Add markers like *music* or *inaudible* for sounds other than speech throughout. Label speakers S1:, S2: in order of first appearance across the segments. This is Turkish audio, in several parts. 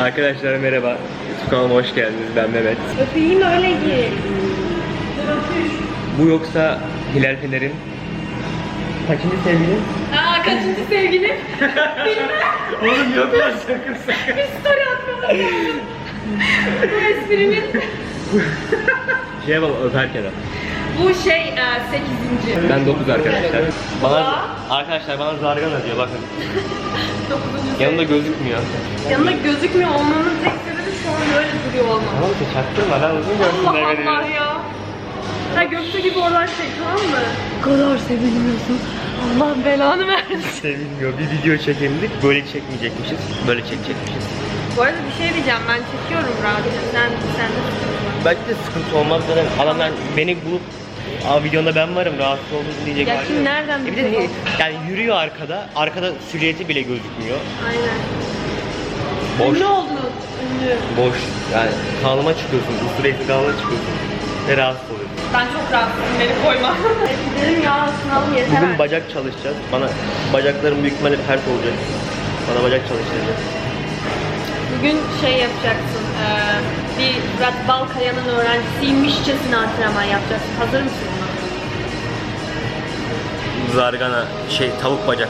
S1: Arkadaşlar merhaba. Kanalıma hoş geldiniz. Ben Mehmet.
S2: Öpeyim öyle giy.
S1: Bu yoksa Hilal Fener'in kaçıncı sevgilin?
S2: Aa kaçıncı sevgilim? *laughs*
S1: Oğlum yok lan sakın sakın.
S2: Bir story atmamız lazım. Bu esprinin.
S1: Şey yapalım öperken.
S2: Bu şey e, sekizinci.
S1: Ben 9 arkadaşlar. Bana arkadaşlar bana zargana diyor bakın. *laughs*
S2: Dokuzuncu.
S1: Yanında gözükmüyor.
S2: Yanında gözükmüyor olmanın tek sebebi şu an böyle duruyor olmam.
S1: Tamam ki çaktırma lan uzun
S2: Allah. Allah ya. Ha Göktuğ gibi oradan şey tamam mı? O kadar sevilmiyorsun. Allah belanı versin.
S1: Sevilmiyor. Bir video çekimdik. Böyle çekmeyecekmişiz. Böyle çekecekmişiz.
S2: Bu arada bir şey diyeceğim ben çekiyorum rahatça. Sen, sen de.
S1: Belki de sıkıntı olmaz zaten. Adamlar beni bulup Aa videonda ben varım rahatsız oldum diyecek.
S2: Ya kim nereden
S1: E bir de yani yürüyor arkada. Arkada silüeti bile gözükmüyor.
S2: Aynen.
S1: Boş.
S2: Ünlü oldun. Ünlü.
S1: Boş. Yani kanalıma çıkıyorsun. Sürekli kanalıma çıkıyorsun. Ve rahatsız oluyorsun.
S2: Ben çok rahatsızım beni koyma. *laughs* Gidelim ya sınavım yeter
S1: Bugün bacak çalışacağız. Bana bacaklarım büyük ihtimalle pert olacak. Bana bacak çalıştıracak.
S2: Bugün şey yapacaksın. eee, bir Fırat Balkaya'nın öğrencisiymişçesine antrenman yapacaksın. Hazır mısın?
S1: Zargana, şey tavuk bacak.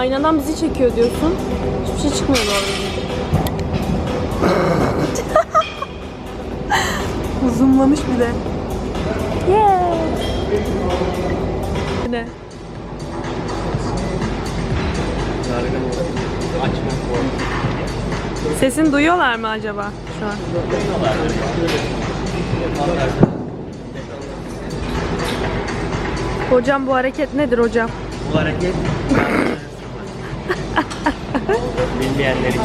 S2: Aynadan bizi çekiyor diyorsun. Hiçbir şey çıkmıyor doğru Zoomlamış *laughs* bir de. Yeah. Ne? Sesini duyuyorlar mı acaba şu an? Hocam bu hareket nedir hocam?
S1: Bu hareket bilmeyenler için.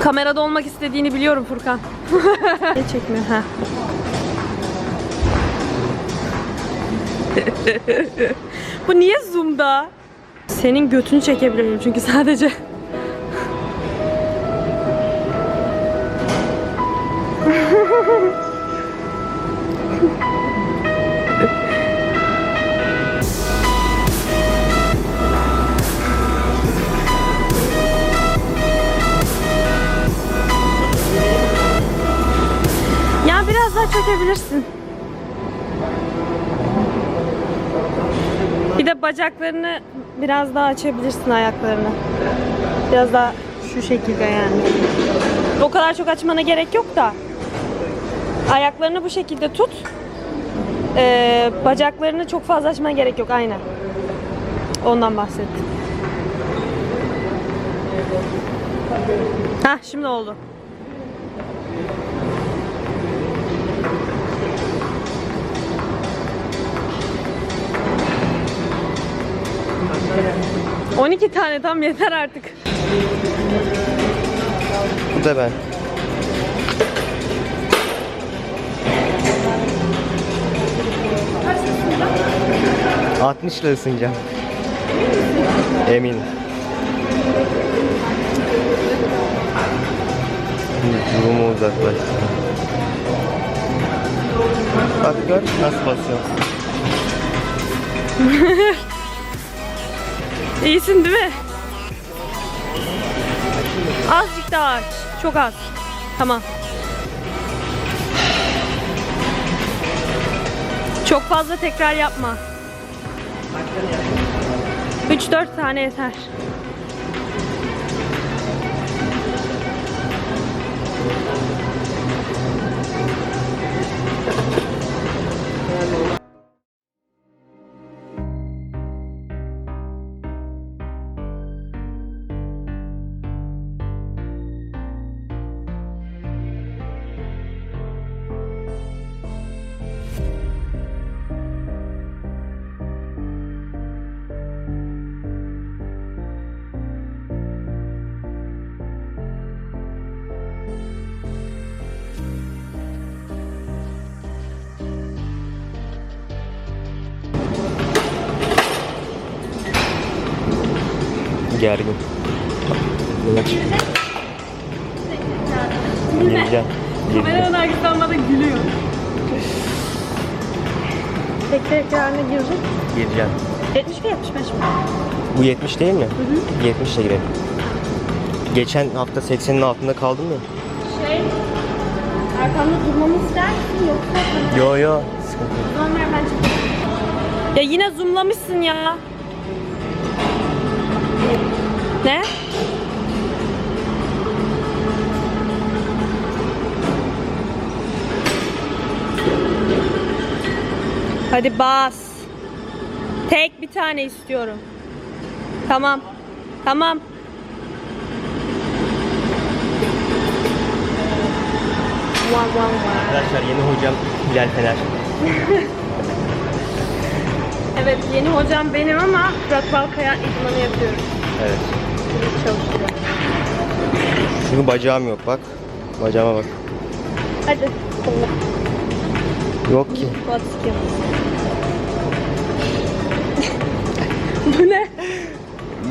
S2: Kamerada olmak istediğini biliyorum Furkan. *laughs* ne çekmiyor ha? *laughs* Bu niye zoom'da? Senin götünü çekebilirim çünkü sadece. *laughs* Ya biraz daha çekebilirsin. Bir de bacaklarını biraz daha açabilirsin ayaklarını. Biraz daha şu şekilde yani. O kadar çok açmana gerek yok da. Ayaklarını bu şekilde tut. Ee, bacaklarını çok fazla açmana gerek yok aynen. Ondan bahsettim. Hah şimdi oldu. On iki tane tam yeter artık.
S1: Bu da ben. İle ısınacağım. Eminim. Zoom'u uzaklaştır. Bak gör nasıl basıyor. *laughs*
S2: İyisin değil mi? Azıcık daha aç. çok az. Tamam. Çok fazla tekrar yapma. 3-4 tane yeter.
S1: Gergin. Evet. Gireceğim. Gireceğim.
S2: arkasından bana gülüyor. Tek tekrarına girecek.
S1: Gireceğim.
S2: 70 mi 75 mi?
S1: Bu 70 değil mi? 70 ile girelim. Geçen hafta 80'in altında kaldım ya.
S2: Şey, arkamda durmamı ister misin yoksa
S1: Yo yo. Sıkıntı yok.
S2: Ver ben çekeyim. Ya yine zoomlamışsın ya. Ne? Hadi bas. Tek bir tane istiyorum. Tamam. Tamam.
S1: Arkadaşlar yeni hocam Hilal Fener. *laughs*
S2: Evet yeni hocam benim ama Fırat Balkaya idmanı yapıyorum.
S1: Evet.
S2: Çalışıyor.
S1: Çünkü bacağım yok bak. Bacağıma bak.
S2: Hadi.
S1: Yok ki.
S2: Squat. *laughs* Bu ne?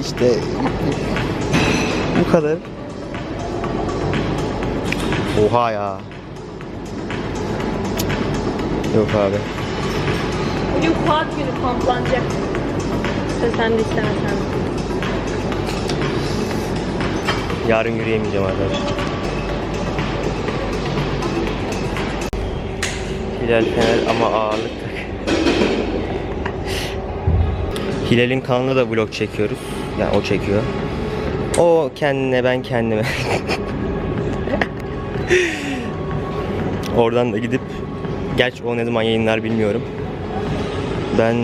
S1: İşte bu kadar. Oha ya. Yok abi.
S2: Bugün quad günü komplanacak. İşte sen de istemesen.
S1: Yarın yürüyemeyeceğim arkadaşlar. Hilal Fener ama ağırlık. Hilal'in kanalına da vlog çekiyoruz. Yani o çekiyor. O kendine ben kendime. Oradan da gidip Gerçi o ne zaman yayınlar bilmiyorum. Ben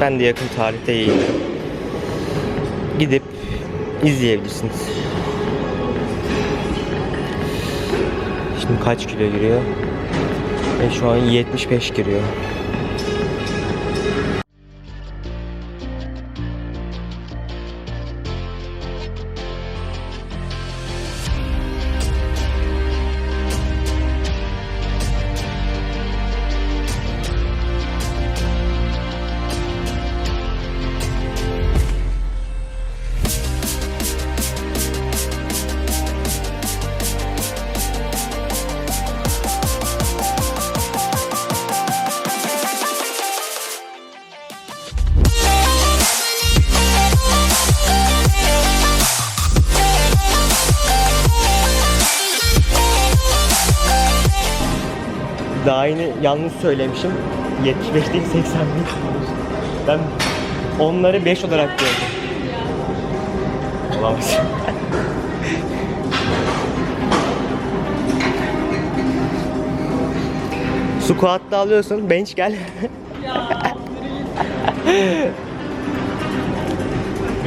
S1: ben de yakın tarihte yayınlarım. Gidip izleyebilirsiniz. Kaç kilo giriyor? E şu an 75 giriyor. Daha yeni yanlış söylemişim. 75 değil 85. Ben onları 5 olarak gördüm. Olamaz. Squat'ta alıyorsun, bench gel.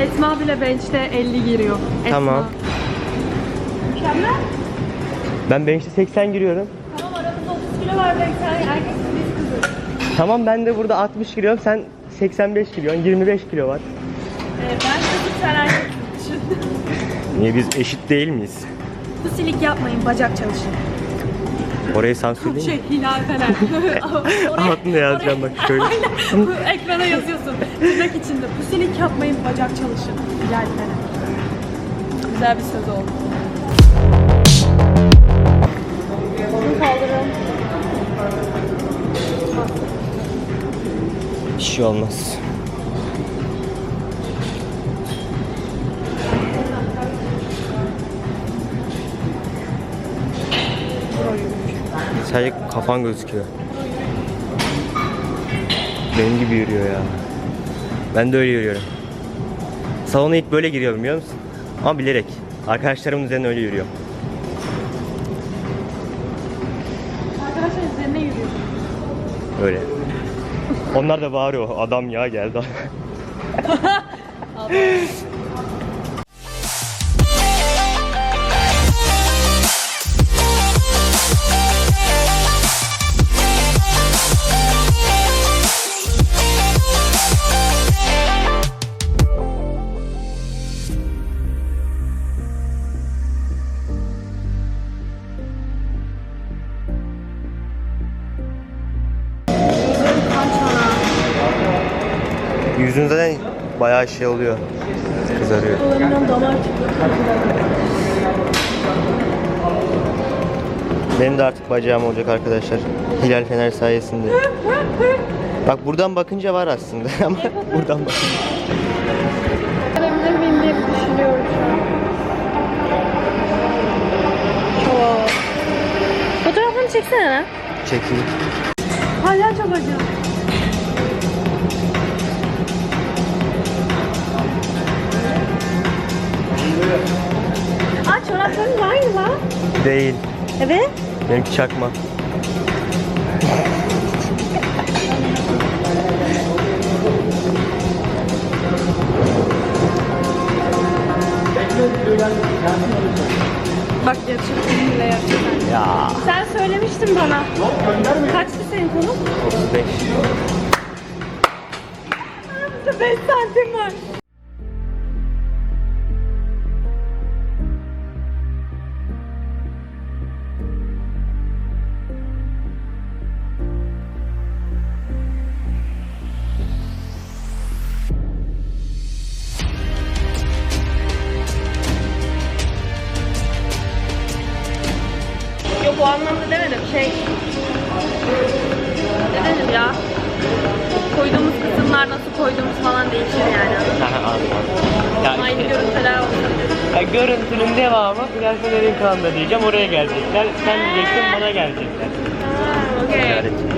S2: Esma bile bench'te 50 giriyor. Esma.
S1: Tamam.
S2: Mükemmel.
S1: Ben bench'te 80 giriyorum.
S2: Tamam aramızda 30 kilo var sen biz kızız.
S1: Tamam ben de burada 60 giriyorum, sen 85 giriyorsun, 25 kilo var.
S2: Ee, ben kızım sen erkeksin. Düşün.
S1: Niye biz eşit değil miyiz?
S2: Pusilik yapmayın bacak çalışın.
S1: Orayı sansürleyeyim mi?
S2: Şey Hilal Fener. *laughs* Oraya-
S1: Altında yazacağım bak şöyle.
S2: Aynen. Bu ekrana yazıyorsun. Tırnak içinde. Pusilik yapmayın bacak çalışın. Hilal Fener. Güzel bir söz oldu. Bunu kaldıralım.
S1: Bir şey olmaz. Sadece kafan gözüküyor. Benim gibi yürüyor ya. Ben de öyle yürüyorum. Salona ilk böyle giriyorum biliyor musun? Ama bilerek. Arkadaşlarımın üzerine öyle yürüyorum. Öyle. Onlar da bağırıyor. Adam ya geldi. *laughs* *laughs* Yüzün zaten bayağı şey oluyor. Kızarıyor. Benim de artık bacağım olacak arkadaşlar. Hilal Fener sayesinde. Bak buradan bakınca var aslında *laughs* ama buradan bak.
S2: Görebilir miyim diye düşünüyorum şu an. Fotoğrafını çeksene lan.
S1: Çekeyim.
S2: Hala çok acı. Aa çoraplarınız aynı lan.
S1: Değil.
S2: Evet.
S1: Benimki çakma.
S2: Bak yaşım bile yapıyor.
S1: Ya.
S2: Sen söylemiştin bana. Kaçtı senin konun?
S1: 35.
S2: 5 santim var. Anlamda demedim şey. Ne dedim ya? Koyduğumuz kısımlar nasıl koyduğumuz falan değişir yani. *laughs*
S1: Ya
S2: Aynı görüntüler olsa.
S1: Ya görüntünün devamı Hilal Fener'in kanalında diyeceğim oraya gelecekler. Sen diyeceksin bana gelecekler.
S2: Okey.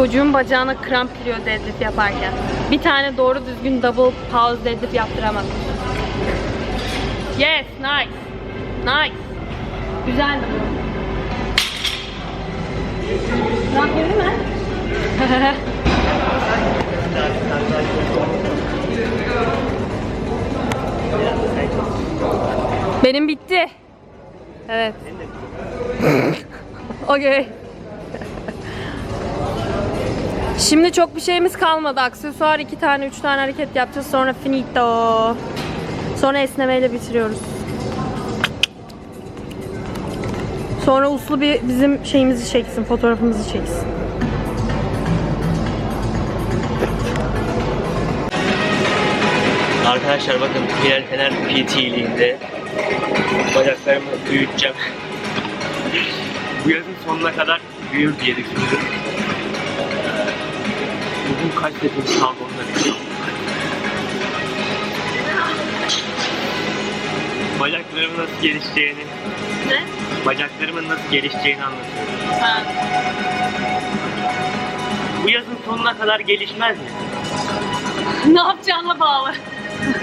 S2: Çocuğun bacağına kramp giriyor deadlift yaparken. Bir tane doğru düzgün double pause deadlift yaptıramadım. Yes, nice. Nice. Güzeldi bu. Kramp mi? *laughs* Benim bitti. Evet. *laughs* Okey. Şimdi çok bir şeyimiz kalmadı. Aksesuar iki tane, üç tane hareket yapacağız. Sonra finito. Sonra esnemeyle bitiriyoruz. Sonra uslu bir bizim şeyimizi çeksin, fotoğrafımızı çeksin.
S1: Arkadaşlar bakın Hilal Fener PT'liğinde bacaklarımı büyüteceğim. Bu yazın sonuna kadar büyür diye düşünüyorum. Bugün onu da bilmiyorum. Bacaklarımın nasıl gelişeceğini,
S2: Ne?
S1: bacaklarımın nasıl gelişeceğini anlatıyorum.
S2: Ha.
S1: Bu yazın sonuna kadar gelişmez mi?
S2: ne yapacağına bağlı.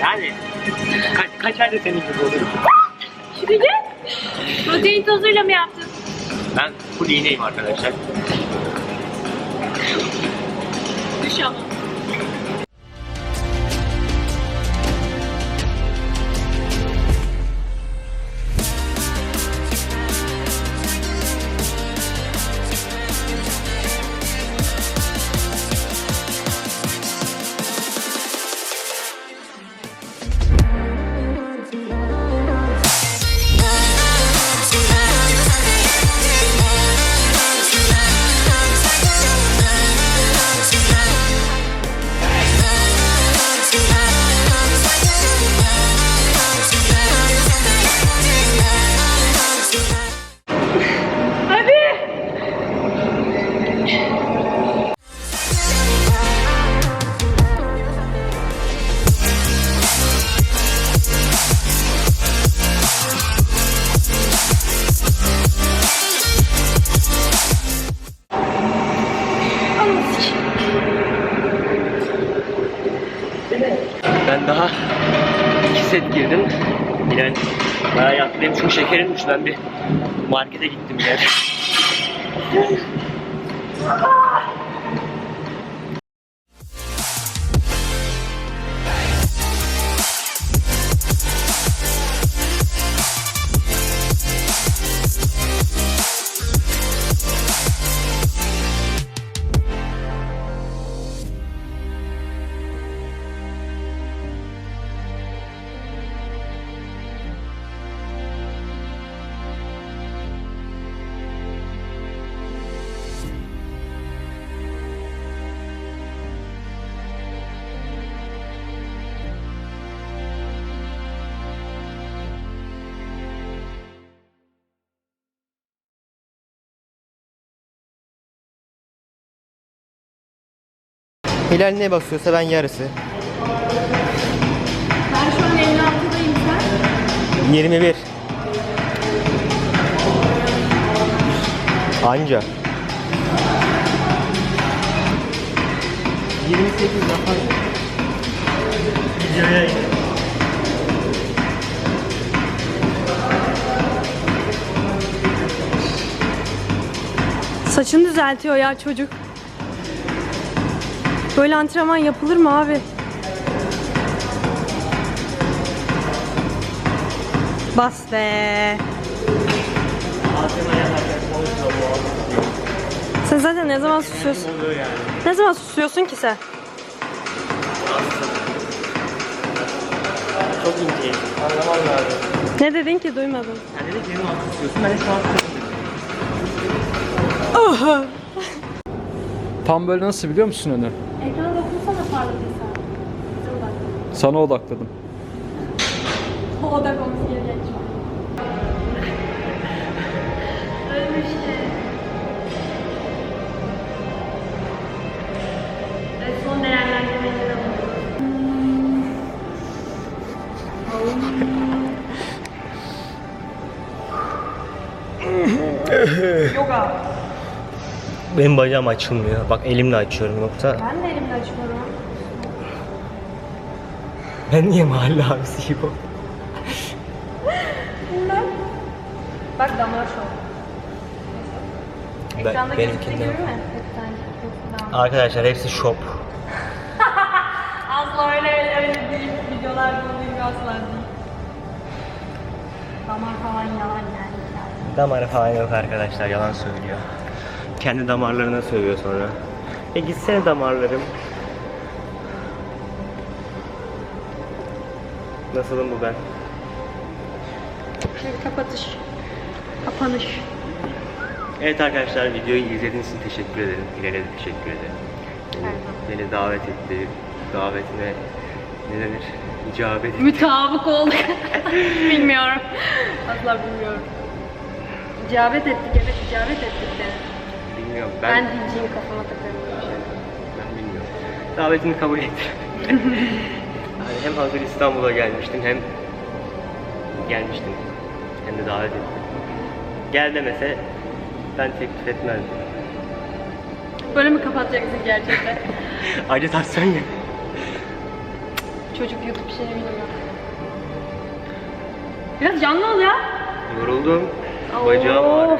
S1: Yani Kaç, kaç ayda senin gibi?
S2: Şuraya gel. Protein tozuyla mı yaptın?
S1: Ben full iğneyim arkadaşlar.
S2: Düş ama.
S1: 2 set girdim. Yani bayağı yattığım çünkü şekerim düştü. Ben bir markete gittim yani. Hilal ne basıyorsa ben yarısı.
S2: Ben şu an 56'dayım sen.
S1: 21. Anca. 28 daha. Videoya
S2: Saçını düzeltiyor ya çocuk. Böyle antrenman yapılır mı abi? Bas be. Sen zaten ne zaman susuyorsun? Ne zaman susuyorsun ki sen?
S1: Çok inceyim. Anlaman lazım.
S2: Ne dedin ki duymadım.
S1: Sen dedin ki benim altı tutuyorsun. Ben de şu an tutuyorum.
S3: Tam böyle nasıl biliyor musun önü?
S2: Ekrana dokunsana parladıysa.
S3: Sana odakladım.
S2: O da konusu geri geç. Ölmüştü.
S1: Benim bacağım açılmıyor. Bak elimle açıyorum yoksa.
S2: Ben de elimle açıyorum.
S1: Ben niye mahalle abisi gibi oldum? *laughs*
S2: Bak damar şov.
S1: Ben,
S2: Ekranda gözüktüğü
S1: benimkinden.
S2: gibi mi? Hep tane. Damar.
S1: Arkadaşlar hepsi şop. *laughs*
S2: Asla öyle öyle değil. Videolarda olduğu gibi asla değil. Damar falan yalan yani.
S1: Damarı falan yok arkadaşlar yalan söylüyor. Kendi damarlarına sövüyor sonra. E gitsene damarlarım. Nasılım bu ben?
S2: Şimdi kapatış. Kapanış.
S1: Evet arkadaşlar videoyu izlediğiniz için teşekkür ederim. Hilal'e de teşekkür ederim. Beni, beni davet etti. Davetine ne denir? İcabet etti.
S2: Mütabık olduk. *laughs* bilmiyorum. Asla bilmiyorum. İcabet ettik evet icabet ettik.
S1: Bilmiyorum.
S2: Ben,
S1: Ben,
S2: dilciyim kafama takarım.
S1: ben bilmiyorum. Davetini kabul ettim. *laughs* yani hem hazır İstanbul'a gelmiştim hem gelmiştim. Hem de davet ettim. Gel demese ben teklif etmezdim.
S2: Böyle mi kapatacaksın gerçekten? *laughs*
S1: Ayrıca tavsiyen ya.
S2: Çocuk YouTube şey bilmiyor. Biraz canlı ol ya.
S1: Yoruldum. Bacağım ağrıyor.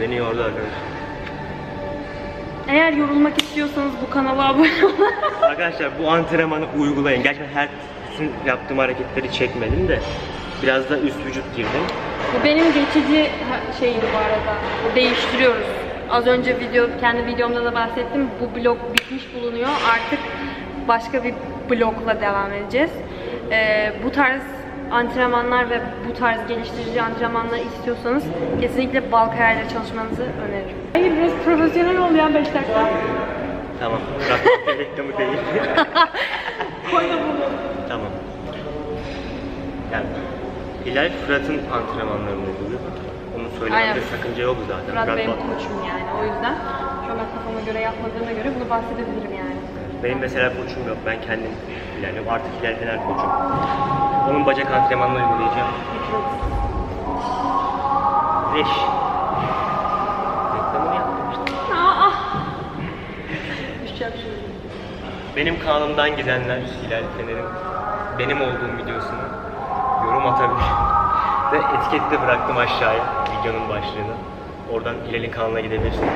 S1: Beni yordu arkadaşlar.
S2: Eğer yorulmak istiyorsanız bu kanala abone olun. *laughs*
S1: Arkadaşlar bu antrenmanı uygulayın. Gerçekten her bütün yaptığım hareketleri çekmedim de biraz da üst vücut girdim.
S2: Bu benim geçici şeydi bu arada. Değiştiriyoruz. Az önce video, kendi videomda da bahsettim. Bu blok bitmiş bulunuyor. Artık başka bir blokla devam edeceğiz. Ee, bu tarz antrenmanlar ve bu tarz geliştirici antrenmanlar istiyorsanız kesinlikle Balkayar'la çalışmanızı öneririm. Hayır biraz profesyonel ol ya 5 dakika.
S1: Tamam. Bırak *laughs* reklamı değil. *laughs*
S2: Koy da bunu.
S1: tamam. Yani Hilal Fırat'ın antrenmanlarını uyguluyor. Onu söylememde
S2: Aynen.
S1: sakınca yok zaten.
S2: Fırat benim
S1: ba-
S2: koçum yani o yüzden. Şu an kafama göre yapmadığıma göre bunu bahsedebilirim yani.
S1: Benim mesela koçum yok. Ben kendim ilerliyorum. Artık Fener koçum. Bacak antrenmanını uygulayacağım. Reş. Reklamını yaptım işte.
S2: Aa! Düşeceğim şimdi.
S1: Benim kanalımdan gidenler Hilal Fener'in benim olduğum videosunu yorum atabilir. Ve etikette bıraktım aşağıya videonun başlığını. Oradan Hilal'in kanalına gidebilirsiniz.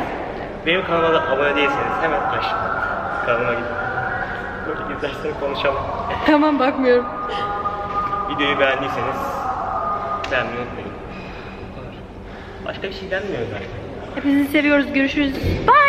S1: Benim kanalıma da abone değilseniz hemen aşağı kanalıma gidin. Böyle izlerseniz konuşamam.
S2: Tamam bakmıyorum.
S1: Videoyu beğendiyseniz beğenmeyi unutmayın. Başka bir şey denmiyor zaten.
S2: Hepinizi seviyoruz. Görüşürüz. Bye.